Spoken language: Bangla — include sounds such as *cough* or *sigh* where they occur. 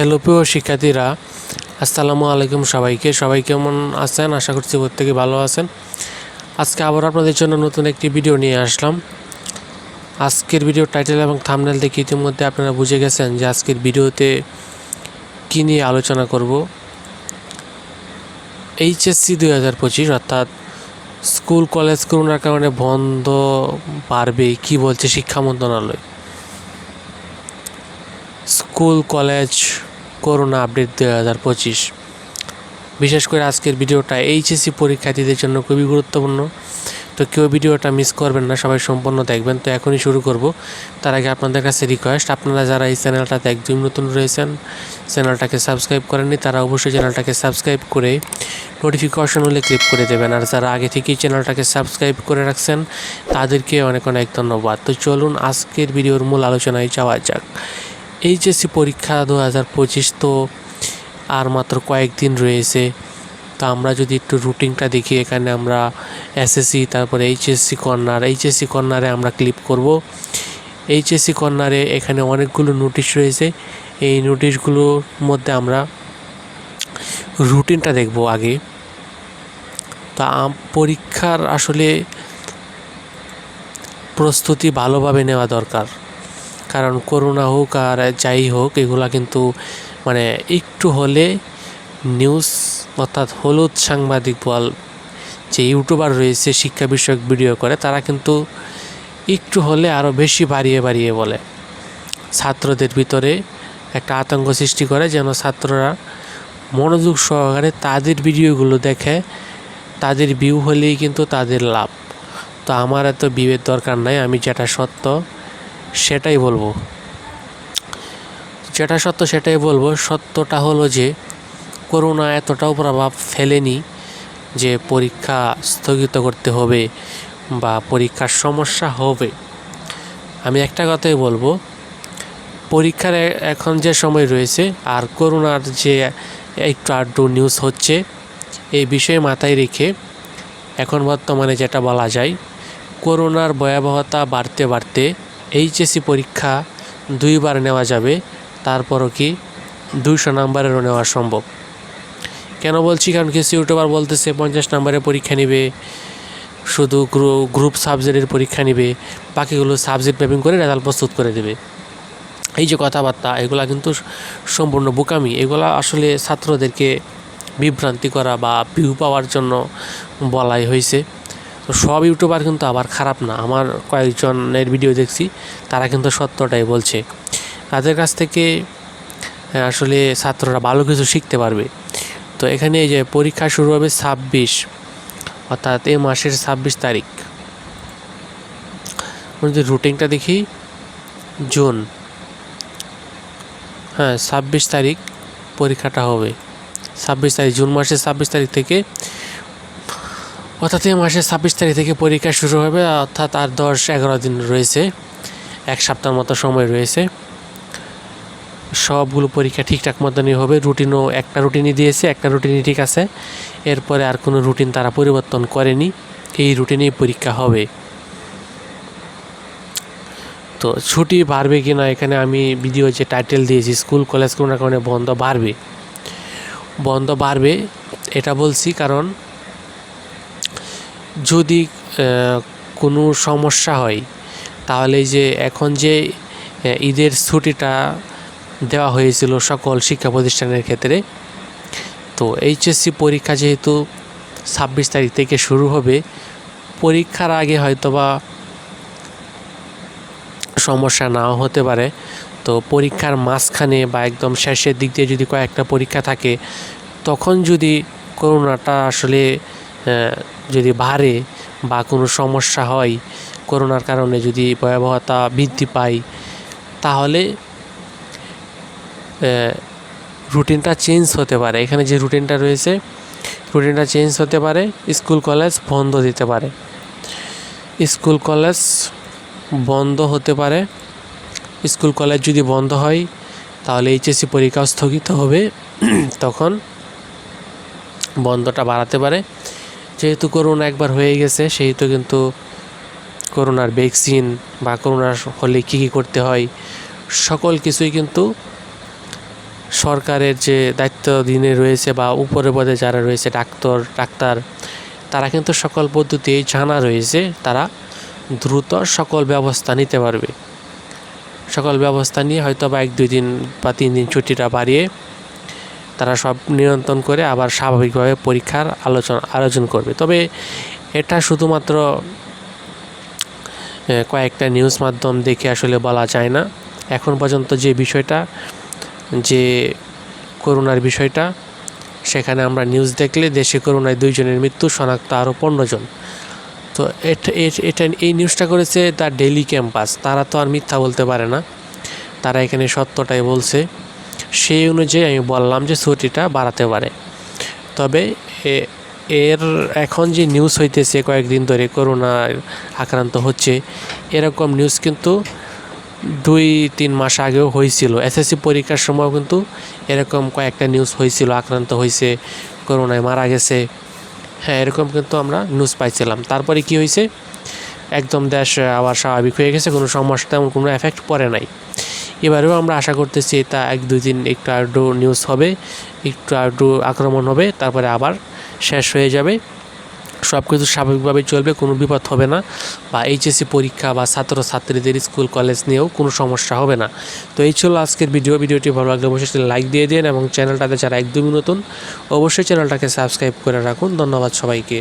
হ্যালো প্রিয় শিক্ষার্থীরা, আসসালামু আলাইকুম সবাইকে। সবাই কেমন আছেন? আশা করছি প্রত্যেকে ভালো আছেন। আজকে আবার আপনাদের জন্য নতুন একটি ভিডিও নিয়ে আসলাম। আজকের ভিডিও টাইটেল এবং থামনেল দেখে ইতিমধ্যে আপনারা বুঝে গেছেন যে আজকের ভিডিওতে কী নিয়ে আলোচনা করব। এইচএসসি দুই হাজার পঁচিশ, অর্থাৎ স্কুল, কলেজ করোনার কারণে বন্ধ বাড়বে কি বলছে শিক্ষা মন্ত্রণালয়? স্কুল, কলেজ করোনা আপডেট দুই হাজার পঁচিশ। বিশেষ করে আজকের ভিডিওটা এইচএসসি পরীক্ষার্থীদের জন্য খুবই গুরুত্বপূর্ণ। তো কেউ ভিডিওটা মিস করবেন না, সবাই সম্পূর্ণ দেখবেন। তো এখনই শুরু করব। তার আগে আপনাদের কাছে রিকোয়েস্ট আপনারা যারা এই চ্যানেলটাতে একদম নতুন রয়েছেন, চ্যানেলটাকে সাবস্ক্রাইব করেননি, তারা অবশ্যই চ্যানেলটাকে সাবস্ক্রাইব করে নোটিফিকেশন হলে ক্লিক করে দেবেন। আর যারা আগে থেকেই চ্যানেলটাকে সাবস্ক্রাইব করে রাখছেন, তাদেরকে অনেক অনেক ধন্যবাদ। তো চলুন আজকের ভিডিওর মূল আলোচনায় যাওয়া যাক। এইচএসসি পরীক্ষা দু হাজার পঁচিশ তো আর মাত্র কয়েকদিন রয়েছে। তো আমরা যদি একটু রুটিনটা দেখি, এখানে আমরা এসএসসি তারপরে এইচএসসি কর্নার। এইচএসসি কর্নারে আমরা ক্লিক করব। এইচএসসি কর্নারে এখানে অনেকগুলো নোটিশ রয়েছে। এই নোটিশগুলোর মধ্যে আমরা রুটিনটা দেখব আগে। তা পরীক্ষার আসলে প্রস্তুতি ভালোভাবে নেওয়া দরকার। কারণ করোনা হোক আর যাই হোক, এগুলা কিন্তু মানে একটু হলে নিউজ অর্থাৎ হলুদ সাংবাদিক বল যে ইউটিউবার রয়েছে, শিক্ষা বিষয়ক ভিডিও করে, তারা কিন্তু একটু হলে আরও বেশি বাড়িয়ে বাড়িয়ে বলে। ছাত্রদের ভিতরে একটা আতঙ্ক সৃষ্টি করে যেন ছাত্ররা মনোযোগ সহকারে তাদের ভিডিওগুলো দেখে, তাদের ভিউ হলেই কিন্তু তাদের লাভ। তো আমার এত ভিউয়ের দরকার নাই, আমি যেটা সত্য সেটাই বলব। যেটা সত্য সেটাই বলব। সত্যটা হলো যে, করোনা এতটাও প্রভাব ফেলেনি যে পরীক্ষা স্থগিত করতে হবে বা পরীক্ষার সমস্যা হবে। আমি একটা কথাই বলব, পরীক্ষার এখন যে সময় রয়েছে আর করোনার যে একটু আড্ডু নিউজ হচ্ছে, এই বিষয়ে মাথায় রেখে এখন বর্তমানে যেটা বলা যায়, করোনার ভয়াবহতা বাড়তে বাড়তে এইচএসসি পরীক্ষা দুইবার নেওয়া যাবে, তারপরও কি দুইশো নাম্বারেরও নেওয়া সম্ভব? কেন বলছি? কারণ কিছু ইউটিউবার বলতেছে পঞ্চাশ নাম্বারের পরীক্ষা নিবে, শুধু গ্রু- গ্রুপ সাবজেক্টের পরীক্ষা নিবে, বাকিগুলো সাবজেক্ট ম্যাপিং করে রেজাল্ট প্রস্তুত করে দেবে। এই যে কথাবার্তা, এগুলা কিন্তু সম্পূর্ণ বোকামি, এগুলা আসলে ছাত্রদেরকে বিভ্রান্তি করা বা ভিউ পাওয়ার জন্য বলাই হয়েছে। তো সব ইউটিউবার কিন্তু আবার খারাপ না। আমার কয়েকজনের ভিডিও দেখছি, তারা কিন্তু সত্যটাই বলছে। তাদের কাছ থেকে আসলে ছাত্ররা ভালো কিছু শিখতে পারবে। তো এখানে এই যে পরীক্ষা শুরু হবে ছাব্বিশ, অর্থাৎ এ মাসের ছাব্বিশ তারিখ। যদি রুটিনটা দেখি, জুন হ্যাঁ ছাব্বিশ তারিখ পরীক্ষাটা হবে। ছাব্বিশ তারিখ, জুন মাসের ছাব্বিশ তারিখ থেকে অর্থাৎ এই মাসের ছাব্বিশ তারিখ থেকে পরীক্ষা শুরু হবে, অর্থাৎ আর দশ এগারো দিন রয়েছে, এক সপ্তাহের মতো সময় রয়েছে। সবগুলো পরীক্ষা ঠিকঠাক মতনই হবে রুটিনও একটা রুটিনই দিয়েছে, একটা রুটিনই ঠিক আছে। এরপরে আর কোনো রুটিন তারা পরিবর্তন করেনি, এই রুটিনেই পরীক্ষা হবে। তো ছুটি বাড়বে কি না, এখানে আমি ভিডিও যে টাইটেল দিয়েছি স্কুল কলেজ কোনো না কারণে বন্ধ বাড়বে। বন্ধ বাড়বে, এটা বলছি কারণ যদি কোনো সমস্যা হয়, তাহলে যে এখন যে ঈদের ছুটিটা দেওয়া হয়েছিল সকল শিক্ষা প্রতিষ্ঠানের ক্ষেত্রে, তো এইচএসসি পরীক্ষা যেহেতু ছাব্বিশ তারিখ থেকে শুরু হবে, পরীক্ষার আগে হয়তোবা সমস্যা নাও হতে পারে। তো পরীক্ষার মাঝখানে বা একদম শেষের দিক দিয়ে যদি কয়েকটা পরীক্ষা থাকে, তখন যদি করোনাটা আসলে যদি বাড়ে বা কোনো সমস্যা হয় করোনার কারণে যদি ভয়াবহতা বৃদ্ধি পায়, তাহলে রুটিনটা চেঞ্জ হতে পারে। এখানে যে রুটিনটা রয়েছে, রুটিনটা চেঞ্জ হতে পারে, স্কুল, কলেজ বন্ধ দিতে পারে। স্কুল, কলেজ বন্ধ হতে পারে। স্কুল, কলেজ যদি বন্ধ হয়, তাহলে এইচএসসি পরীক্ষাও স্থগিত হবে। *clears throat* তখন বন্ধটা বাড়াতে পারে। যেহেতু করোনা একবার হয়ে গেছে, সেহেতু কিন্তু করোনার ভ্যাকসিন বা করোনার হলে কী কী করতে হয়, সকল কিছুই কিন্তু সরকারের যে দায়িত্ব দিনে রয়েছে বা উপরে পদে যারা রয়েছে, ডাক্তার ডাক্তার, তারা কিন্তু সকল পদ্ধতি জানা রয়েছে, তারা দ্রুত সকল ব্যবস্থা নিতে পারবে। সকল ব্যবস্থা নিয়ে হয়তো বা এক দুই দিন বা তিন দিন ছুটিটা বাড়িয়ে তারা সব নিয়ন্ত্রণ করে আবার স্বাভাবিকভাবে পরীক্ষার আলোচনা, আয়োজন করবে। তবে এটা শুধুমাত্র কয়েকটা নিউজ মাধ্যম দেখে আসলে বলা যায় না। এখন পর্যন্ত যে বিষয়টা, যে করোনার বিষয়টা, সেখানে আমরা নিউজ দেখলে দেশে করোনায় দুইজনের মৃত্যু, শনাক্ত আরও পনেরো জন। তো এটা এটা এই নিউজটা করেছে তার ডেলি ক্যাম্পাস। তারা তো আর মিথ্যা বলতে পারে না। তারা এখানে সত্যটাই বলছে। সেই অনুযায়ী আমি বললাম যে ছুটিটা বাড়াতে পারে। তবে এর এখন যে নিউজ হইতেছে, কয়েকদিন ধরে করোনার আক্রান্ত হচ্ছে, এরকম নিউজ কিন্তু দুই, তিন মাস আগেও হয়েছিল এসএসসি পরীক্ষার সময় কিন্তু এরকম কয়েকটা নিউজ হয়েছিল আক্রান্ত হয়েছে করোনায় মারা গেছে। হ্যাঁ এরকম কিন্তু আমরা নিউজ পাইছিলাম। তারপরে কি হয়েছে একদম দেশ আবার স্বাভাবিক হয়ে গেছে, কোনো সমস্যা তেমন কোনো এফেক্ট পড়ে নাই। এবারেও আমরা আশা করতেছি তা এক, দুই দিন একটু আধটু নিউজ হবে, একটু আধটু আক্রমণ হবে, তারপরে আবার শেষ হয়ে যাবে। সব কিছু স্বাভাবিকভাবে চলবে, কোনো বিপদ হবে না। বা এইচএসসি পরীক্ষা বা ছাত্র ছাত্রীদের স্কুল, কলেজ নিয়েও কোনো সমস্যা হবে না। তো এই ছিল আজকের ভিডিও। ভিডিওটি ভালো লাগলে অবশ্যই লাইক দিয়ে দিন এবং চ্যানেলটাতে যারা একদমই নতুন, অবশ্যই চ্যানেলটাকে সাবস্ক্রাইব করে রাখুন। ধন্যবাদ সবাইকে।